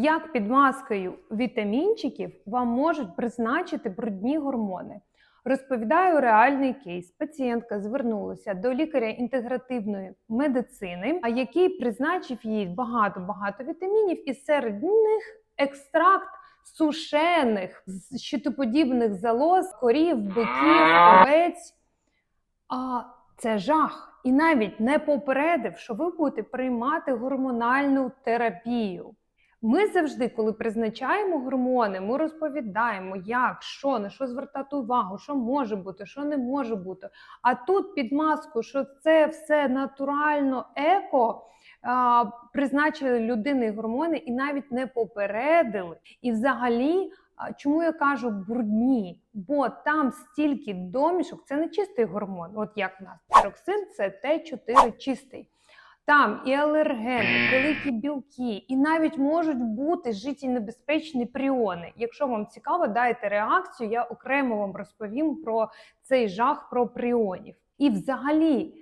Як під маскою вітамінчиків вам можуть призначити брудні гормони? Розповідаю реальний кейс. Пацієнтка звернулася до лікаря інтегративної медицини, який призначив їй багато-багато вітамінів, і серед них екстракт сушених щитоподібних залоз, корів, биків, овець. А це жах. І навіть не попередив, що ви будете приймати гормональну терапію. Ми завжди, коли призначаємо гормони, ми розповідаємо, як, що, на що звертати увагу, що може бути, що не може бути. А тут під маску, що це все натурально еко, призначили людини гормони і навіть не попередили. І взагалі, чому я кажу брудні? Бо там стільки домішок, це не чистий гормон. От як в нас тироксин, це Т4 чистий. Там і алергени, великі білки, і навіть можуть бути життєнебезпечні пріони. Якщо вам цікаво, дайте реакцію, я окремо вам розповім про цей жах про пріонів. І взагалі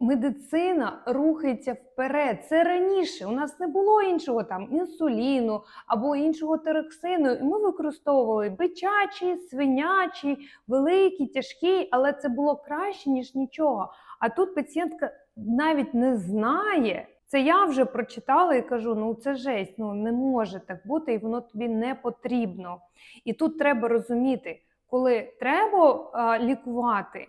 медицина рухається вперед. Це раніше. У нас не було іншого там інсуліну або іншого тероксину. І ми використовували бичачі, свинячі, великі, тяжкі, але це було краще ніж нічого. А тут пацієнтка навіть не знає. Це я вже прочитала і кажу: ну це жесть, ну не може так бути, і воно тобі не потрібно. І тут треба розуміти, коли треба а, лікувати,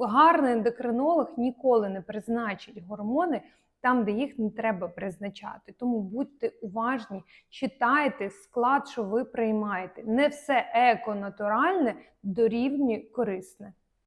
гарний ендокринолог ніколи не призначить гормони там, де їх не треба призначати. Тому будьте уважні, читайте склад, що ви приймаєте. Не все еко-натуральне дорівнює корисне.